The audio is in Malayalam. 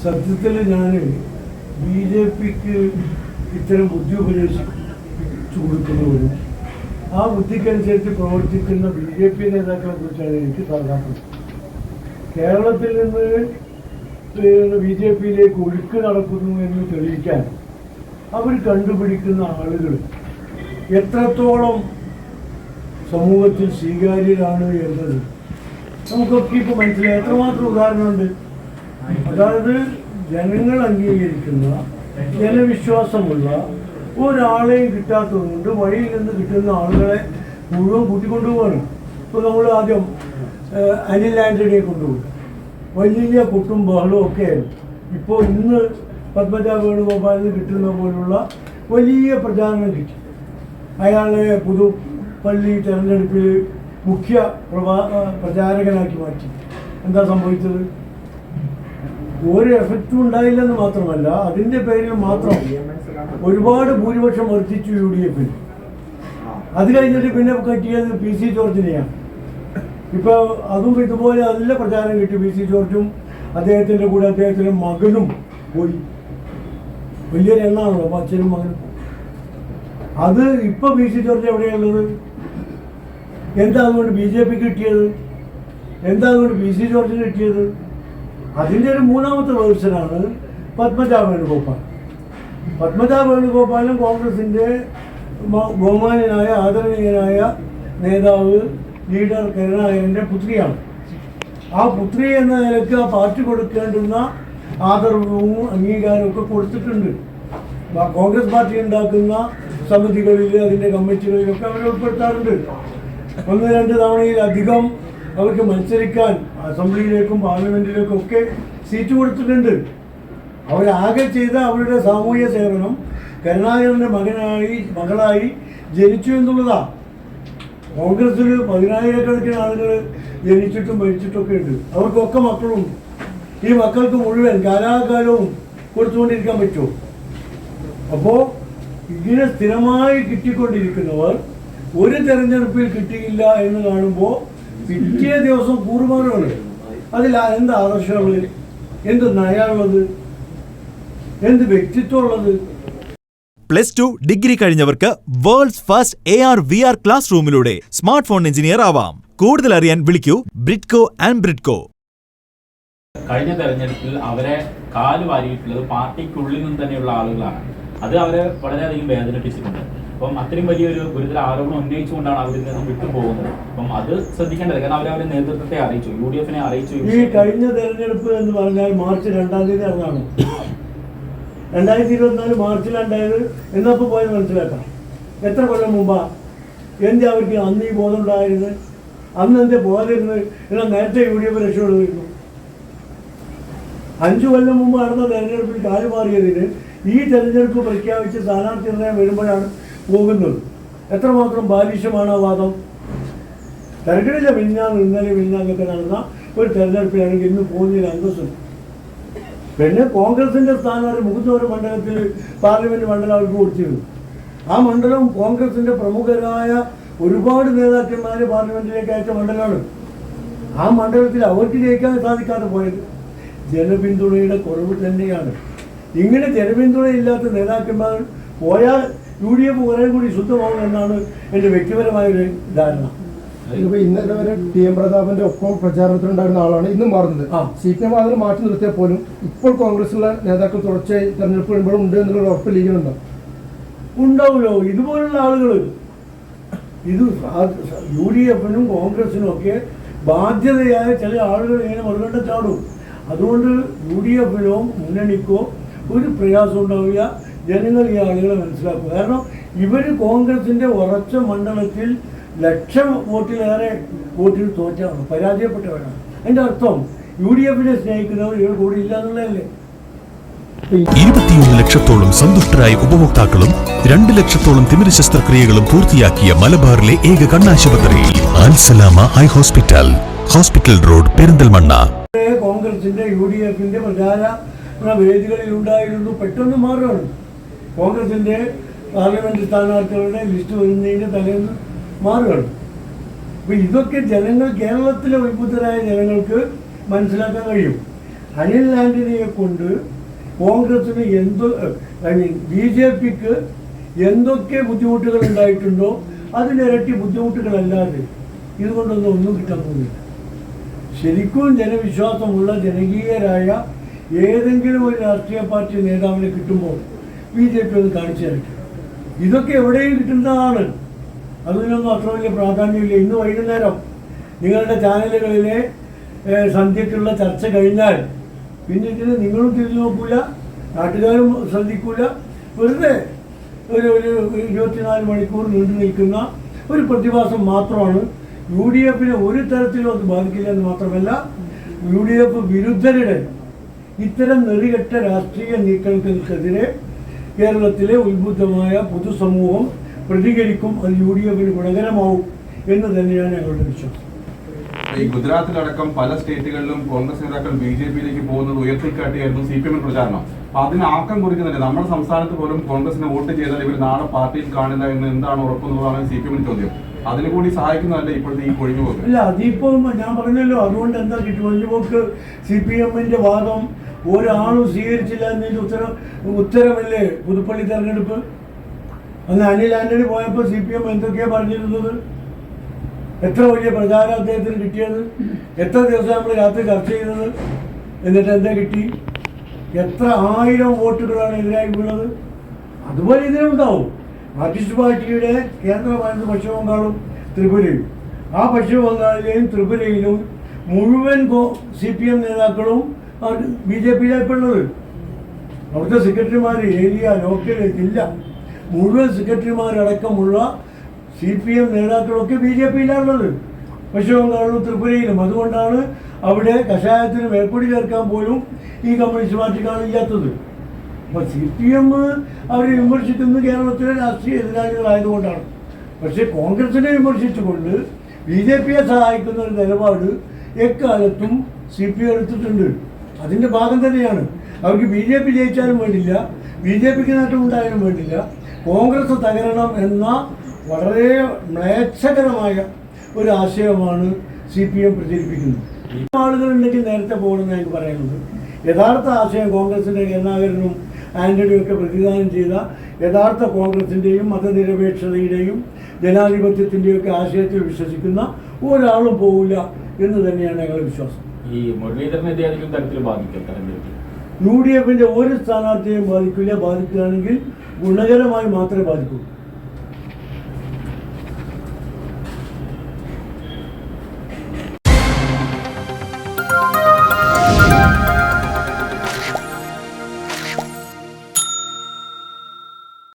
സത്യത്തിൽ ഞാൻ ബി ജെ പിക്ക് ഇത്തരം ബുദ്ധി ഉപദേശിച്ചു കൊടുക്കുന്നവരും ആ ബുദ്ധിക്കനുസരിച്ച് പ്രവർത്തിക്കുന്ന ബി ജെ പി നേതാക്കളെ കുറിച്ചാണ് എനിക്ക് താല്പര്യം കേരളത്തിൽ നിന്ന് ബി ജെ പിയിലേക്ക് ഒഴുക്ക് നടക്കുന്നു എന്ന് തെളിയിക്കാൻ അവർ കണ്ടുപിടിക്കുന്ന ആളുകൾ എത്രത്തോളം സമൂഹത്തിൽ സ്വീകാര്യരാണ് എന്നത് നമുക്കൊക്കെ ഇപ്പോൾ മനസ്സിലായി. എത്രമാത്രം ഉദാഹരണമുണ്ട്? അതായത് ജനങ്ങൾ അംഗീകരിക്കുന്ന ജനവിശ്വാസമുള്ള ഒരാളെയും കിട്ടാത്തതുകൊണ്ട് വഴിയിൽ നിന്ന് കിട്ടുന്ന ആളുകളെ മുഴുവൻ കൂട്ടിക്കൊണ്ടുപോവാണ്. ഇപ്പോൾ നമ്മൾ ആദ്യം അനിൽ ആന്റണിയെ കൊണ്ടുപോകും വലിയ കുട്ടും ബഹളവും ഒക്കെ ഇപ്പോൾ ഇന്ന് പത്മജ വേണുഗോപാലിന് കിട്ടുന്ന പോലുള്ള വലിയ പ്രചാരണം കിട്ടി. അയാളെ പുതുപ്പള്ളി തെരഞ്ഞെടുപ്പിൽ മുഖ്യ പ്രഭാ പ്രചാരകനാക്കി മാറ്റി. എന്താ സംഭവിച്ചത്? ഒരു എഫക്റ്റും ഉണ്ടായില്ലെന്ന് മാത്രമല്ല അതിന്റെ പേരിൽ മാത്രം ഒരുപാട് ഭൂരിപക്ഷം വർദ്ധിച്ചു യു ഡി എഫിൽ അത് കഴിഞ്ഞിട്ട് പിന്നെ കെട്ടിയത് പി സി ജോർജിനെയാണ്. ഇപ്പൊ അതും ഇതുപോലെ നല്ല പ്രചാരം കിട്ടി പി സി ജോർജും അദ്ദേഹത്തിന്റെ കൂടെ അദ്ദേഹത്തിന്റെ മകനും പോയി. വലിയൊരു എണ്ണാണല്ലോ അപ്പൊ അച്ഛനും മകനും. അത് ഇപ്പൊ പി സി ജോർജ് എവിടെയുള്ളത് എന്താ അതുകൊണ്ട് ബി ജെ പിക്ക് കിട്ടിയത്? എന്താ അതുകൊണ്ട് പി സി ജോർജിന് കിട്ടിയത്? അതിന്റെ ഒരു മൂന്നാമത്തെ വേർഷനാണ് പത്മജ വേണുഗോപാൽ പത്മജ വേണുഗോപാലും കോൺഗ്രസിന്റെ ബഹുമാനനായ ആദരണീയനായ നേതാവ് ലീഡർ കരുണാകരന്റെ പുത്രിയാണ്. ആ പുത്രി എന്ന നിലയ്ക്ക് ആ പാർട്ടി കൊടുക്കേണ്ടുന്ന ആദരവും അംഗീകാരവും ഒക്കെ കൊടുത്തിട്ടുണ്ട്. കോൺഗ്രസ് പാർട്ടി ഉണ്ടാക്കുന്ന സമിതികളിൽ അതിന്റെ കമ്മിറ്റികളിലൊക്കെ അവരെ ഉൾപ്പെടുത്താറുണ്ട്. ഒന്ന് രണ്ട് തവണയിലധികം അവർക്ക് മത്സരിക്കാൻ അസംബ്ലിയിലേക്കും പാർലമെന്റിലേക്കും ഒക്കെ സീറ്റ് കൊടുത്തിട്ടുണ്ട്. അവരാകെ ചെയ്ത അവരുടെ സാമൂഹ്യ സേവനം കരുണാകരന്റെ മകനായി മകളായി ജനിച്ചു എന്നുള്ളതാ. കോൺഗ്രസ്സിൽ പതിനായിരക്കണക്കിന് ആളുകൾ ജനിച്ചിട്ടും മരിച്ചിട്ടൊക്കെ ഉണ്ട്. അവർക്കൊക്കെ മക്കളുണ്ട് ഈ മക്കൾക്ക് മുഴുവൻ കാലാകാലവും കൊടുത്തുകൊണ്ടിരിക്കാൻ പറ്റുമോ? അപ്പോ ഇങ്ങനെ സ്ഥിരമായി കിട്ടിക്കൊണ്ടിരിക്കുന്നവർ ഒരു തെരഞ്ഞെടുപ്പിൽ കിട്ടിയില്ല എന്ന് കാണുമ്പോൾ പിറ്റേ ദിവസം കൂറുമാറുകൾ അതിൽ എന്ത് ആദർശമുള്ളത് എന്ത് നയമുള്ളത് എന്ത് വ്യക്തിത്വമുള്ളത്? Plus two degree കഴിഞ്ഞവർക്ക് world's first A R V R class റൂമിലൂടെ smart phone engineer ആവാം. കൂടുതൽ അറിയാൻ വിളിക്കൂ ബ്രിഡ്കോ ആൻഡ് ബ്രിഡ്കോ. കഴിഞ്ഞ തെരഞ്ഞെടുപ്പിൽ അവരെ കാൽ വാരിയിട്ടുള്ളത് പാർട്ടിക്കുള്ളിൽ നിന്ന് തന്നെയുള്ള ആളുകളാണ്. അത് അവരെ വളരെയധികം വേദനിപ്പിച്ചിട്ടുണ്ട്. അപ്പം അത്രയും വലിയൊരു ഗുരുതര ആരോപണം ഉന്നയിച്ചുകൊണ്ടാണ് അവരിൽ നിന്നും വിട്ടുപോകുന്നത്. അപ്പം അത് ശ്രദ്ധിക്കേണ്ടത് കാരണം അവർ അവരുടെ നേതൃത്വത്തെ അറിയിച്ചു. യു ഡി എഫിനെ അറിയിച്ചു ഈ കഴിഞ്ഞ തെരഞ്ഞെടുപ്പ് എന്ന് പറഞ്ഞാൽ മാർച്ച് രണ്ടാം തീയതി നടന്നാണ് രണ്ടായിരത്തി ഇരുപത്തിനാല് മാർച്ചിലുണ്ടായത് എന്നപ്പോൾ പോയത് മനസ്സിലാക്കാം. എത്ര കൊല്ലം മുമ്പാ? എന്താ അവർക്ക് അന്ന് ഈ ബോധം ഉണ്ടായിരുന്നു അന്ന് എന്താ പോരുന്നത് എന്നാൽ നേരത്തെ യു ഡി എഫ് രക്ഷപ്പെടുന്നു അഞ്ചു കൊല്ലം മുമ്പ് നടന്ന തെരഞ്ഞെടുപ്പിൽ കാലുമാറിയതിന് ഈ തെരഞ്ഞെടുപ്പ് പ്രഖ്യാപിച്ച് സ്ഥാനാർത്ഥി നിർണയം വരുമ്പോഴാണ് പോകുന്നത് എത്രമാത്രം ബാലിഷ്യമാണ് ആ വാദം? തെരഞ്ഞെടുപ്പിലെ മിന്നാന്ന് ഇന്നലെ മിന്നാന്നൊക്കെ നടന്ന ഒരു തെരഞ്ഞെടുപ്പിലാണെങ്കിൽ ഇന്ന് പോകുന്നതിൽ അന്തസ്സും പിന്നെ കോൺഗ്രസിന്റെ സ്ഥാനാർത്ഥി മുഖത്തോര മണ്ഡലത്തിൽ പാർലമെന്റ് മണ്ഡലം അവർക്ക് കൊടുത്തിരുന്നു. ആ മണ്ഡലം കോൺഗ്രസിന്റെ പ്രമുഖരായ ഒരുപാട് നേതാക്കന്മാരെ പാർലമെന്റിലേക്ക് അയച്ച മണ്ഡലമാണ്. ആ മണ്ഡലത്തിൽ അവർക്ക് ജയിക്കാൻ സാധിക്കാതെ പോയത് ജനപിന്തുണയുടെ കുറവ് തന്നെയാണ്. ഇങ്ങനെ ജനപിന്തുണയില്ലാത്ത നേതാക്കന്മാർ പോയാൽ യു ഡി എഫ് കുറേ കൂടി ശുദ്ധമാകും എന്നാണ് എന്റെ വ്യക്തിപരമായ ഒരു ധാരണ ഇതിപ്പോ ഇന്നലെ വരെ ടി എം പ്രതാപന്റെ ഒപ്പം പ്രചാരണത്തിലുണ്ടായിരുന്ന ആളാണ് ഇന്നും മാറുന്നത്. സി പി എം അതിന് മാറ്റി നിർത്തിയാൽ പോലും ഇപ്പോൾ കോൺഗ്രസിലെ നേതാക്കൾ തുടർച്ചയായി തെരഞ്ഞെടുപ്പ് വരുമ്പോഴും ഉണ്ട് എന്നുള്ള ഉറപ്പ് ലീഗിനുണ്ടോ ഉണ്ടാവുമല്ലോ. ഇതുപോലുള്ള ആളുകൾ ഇത് യു ഡി എഫിനും കോൺഗ്രസിനും ഒക്കെ ബാധ്യതയായ ചില ആളുകൾ ഇങ്ങനെ മറുകണ്ട ചാടും. അതുകൊണ്ട് യു ഡി എഫിനോ മുന്നണിക്കോ ഒരു പ്രയാസം ഉണ്ടാവില്ല. ജനങ്ങൾ ഈ ആളുകളെ മനസ്സിലാക്കും കാരണം ഇവർ കോൺഗ്രസിന്റെ ഉറച്ച മണ്ഡലത്തിൽ ലക്ഷം വോട്ടിലേറെ വോട്ടിൽ തോറ്റാണ് പരാജയപ്പെട്ടവരാണ്. അതിന്റെ അർത്ഥം യു ഡി എഫിനെ സ്നേഹിക്കുന്നവർ ഇവർ കൂടി ഇല്ല എന്നുള്ളതല്ലേ? ഇരുപത്തിയൊന്ന് ലക്ഷത്തോളം സന്തുഷ്ടരായ ഉപഭോക്താക്കളും രണ്ട് ലക്ഷത്തോളം തിമിര ശസ്ത്രക്രിയകളും പൂർത്തിയാക്കിയ മലബാറിലെ ഏക കണ്ണാശുപത്രിയിൽ Al Salama eye hospital hospital road Perinthalmanna. കോൺഗ്രസിന്റെ യു ഡി എഫിന്റെ പ്രചാരണ വേദികളിൽ ഉണ്ടായിരുന്നു പെട്ടെന്ന് മാറുകയാണ്. കോൺഗ്രസിന്റെ പാർലമെന്റ് സ്ഥാനാർത്ഥികളുടെ ലിസ്റ്റ് വരുന്നതിന്റെ തലേന്ന് മാറുകയാണ്. അപ്പൊ ഇതൊക്കെ ജനങ്ങൾ കേരളത്തിലെ ഉത്ബുദ്ധരായ ജനങ്ങൾക്ക് മനസ്സിലാക്കാൻ കഴിയും. അനിൽ ആന്റണിയെ കൊണ്ട് കോൺഗ്രസിന് എന്തോ ഐ മീൻ ബി ജെ പിക്ക് എന്തൊക്കെ ബുദ്ധിമുട്ടുകൾ ഉണ്ടായിട്ടുണ്ടോ അതിനിരട്ടി ബുദ്ധിമുട്ടുകളല്ലാതെ ഇതുകൊണ്ടൊന്നും ഒന്നും കിട്ടാൻ പോകുന്നില്ല. ശരിക്കും ജനവിശ്വാസമുള്ള ജനകീയരായ ഏതെങ്കിലും ഒരു രാഷ്ട്രീയ പാർട്ടി നേതാവിനെ കിട്ടുമ്പോൾ ബി ജെ പി ഒന്ന് കാണിച്ചു തരട്ടെ. ഇതൊക്കെ എവിടെയും കിട്ടുന്നതാണ്. അതിനൊന്നും അത്ര വലിയ പ്രാധാന്യമില്ല. ഇന്ന് വൈകുന്നേരം നിങ്ങളുടെ ചാനലുകളിലെ സന്ധ്യക്കുള്ള ചർച്ച കഴിഞ്ഞാൽ പിന്നെ ഇതിന് നിങ്ങളും തിരിഞ്ഞു നോക്കൂല നാട്ടുകാരും ശ്രദ്ധിക്കൂല. വെറുതെ ഒരു ഒരു ഇരുപത്തിനാല് മണിക്കൂർ നീണ്ടു നിൽക്കുന്ന ഒരു പ്രതിഭാസം മാത്രമാണ്. യു ഡി എഫിനെ ഒരു തരത്തിലും അത് ബാധിക്കില്ല എന്ന് മാത്രമല്ല യു ഡി എഫ് വിരുദ്ധരുടെ ഇത്തരം നെറികെട്ട രാഷ്ട്രീയ നീക്കങ്ങൾക്കെതിരെ കേരളത്തിലെ ഉത്ബുദ്ധമായ പൊതുസമൂഹം പ്രതികരിക്കും അത് യു ഡി എഫിന് ഗുണകരമാവും എന്ന് തന്നെയാണ് ഞങ്ങളുടെ വിശ്വാസം. ഈ ഗുജറാത്തിലടക്കം പല സ്റ്റേറ്റുകളിലും കോൺഗ്രസ് നേതാക്കൾ ബി ജെ പിയിലേക്ക് പോകുന്നത് ഉയർത്തിക്കാട്ടിയായിരുന്നു സി പി എമ്മിന് പ്രചാരണം. അപ്പൊ അതിന് ആക്കം കുറിക്കുന്നില്ല നമ്മുടെ സംസ്ഥാനത്ത് പോലും കോൺഗ്രസിന് വോട്ട് ചെയ്താൽ ഇവർ നാളെ പാർട്ടിയിൽ കാണില്ല എന്ന് എന്താണ് ഉറപ്പെന്നുള്ളതാണ് സി പി എമ്മിന് ചോദ്യം. അതിന് കൂടി സഹായിക്കുന്നതല്ല ഇപ്പോഴത്തെ ഈ കൊഴിഞ്ഞുപോക്ക് അല്ല അതിപ്പോ ഞാൻ പറഞ്ഞല്ലോ അതുകൊണ്ട് എന്താ കിട്ടും? പോക്ക്. സി പി എമ്മിന്റെ വാദം ഒരാളും സ്വീകരിച്ചില്ല എന്നതിന്റെ ഉത്തരം ഉത്തരമല്ലേ പുതുപ്പള്ളി തെരഞ്ഞെടുപ്പ്? അന്ന് അനിൽ ആന്റണി പോയപ്പോൾ സി പി എം എന്തൊക്കെയാ പറഞ്ഞിരുന്നത്? എത്ര വലിയ പ്രചാരം അദ്ദേഹത്തിന് കിട്ടിയത്? എത്ര ദിവസം നമ്മൾ രാത്രി ചർച്ച ചെയ്തത്? എന്നിട്ട് എന്താ കിട്ടി? എത്ര ആയിരം വോട്ടുകളാണ് എതിരായി വീണത്? അതുപോലെ ഇതിനുണ്ടാവും മാർക്സിസ്റ്റ് പാർട്ടിയുടെ കേന്ദ്രമായത് പശ്ചിമ ബംഗാളും ത്രിപുരയും ആ പശ്ചിമ ബംഗാളിലെയും ത്രിപുരയിലും മുഴുവൻ സി പി എം നേതാക്കളും ബി ജെ പിയിലേക്കുള്ളത് അവിടുത്തെ സെക്രട്ടറിമാർ ഏരിയ ലോക്കൽ ജില്ല മുഴുവൻ സെക്രട്ടറിമാരടക്കമുള്ള സി പി എം നേതാക്കളൊക്കെ ബി ജെ പിയിലാണുള്ളത്. പശ്ചിമ ബംഗാളിലും ത്രിപുരയിലും. അതുകൊണ്ടാണ് അവിടെ കഷായത്തിന് മേൽപ്പൊടി ചേർക്കാൻ പോലും ഈ കമ്മ്യൂണിസ്റ്റ് പാർട്ടി കാണില്ലാത്തത്. അപ്പൊ സി പി എം അവരെ വിമർശിക്കുന്നത് കേരളത്തിലെ രാഷ്ട്രീയ എതിരാളികളായതുകൊണ്ടാണ്. പക്ഷേ കോൺഗ്രസിനെ വിമർശിച്ചുകൊണ്ട് ബി ജെ പിയെ സഹായിക്കുന്ന ഒരു നിലപാട് എക്കാലത്തും സി പി എടുത്തിട്ടുണ്ട്. അതിന്റെ ഭാഗം തന്നെയാണ്. അവർക്ക് ബി ജെ പി ജയിച്ചാലും വേണ്ടില്ല ബി ജെ പിക്ക് നേട്ടം ഉണ്ടായാലും വേണ്ടില്ല. കോൺഗ്രസ് തകരണം എന്ന വളരെ മ്ലേച്ഛകരമായ ഒരു ആശയമാണ് സി പി എം പ്രചരിപ്പിക്കുന്നത്. ആളുകളുണ്ടെങ്കിൽ നേരത്തെ പോകണമെന്ന് ഞങ്ങൾക്ക് പറയുന്നത്. യഥാർത്ഥ ആശയം കോൺഗ്രസിന്റെ കരുണാകരനും ആന്റണിയും ഒക്കെ പ്രതിദാനം ചെയ്ത യഥാർത്ഥ കോൺഗ്രസിന്റെയും മതനിരപേക്ഷതയുടെയും ജനാധിപത്യത്തിന്റെയും ഒക്കെ ആശയത്തിൽ വിശ്വസിക്കുന്ന ഒരാളും പോവില്ല എന്ന് തന്നെയാണ് ഞങ്ങളുടെ വിശ്വാസം. ഈ മുരളീധരനെ ഏതെങ്കിലും തരത്തിൽ ബാധിക്കും തെരഞ്ഞെടുപ്പിൽ യു ഡി എഫിന്റെ ഒരു സ്ഥാനാർത്ഥിയെയും ബാധിക്കില്ല. ബാധിക്കുകയാണെങ്കിൽ ഗുണകരമായി മാത്രമേ ബാധിക്കൂ.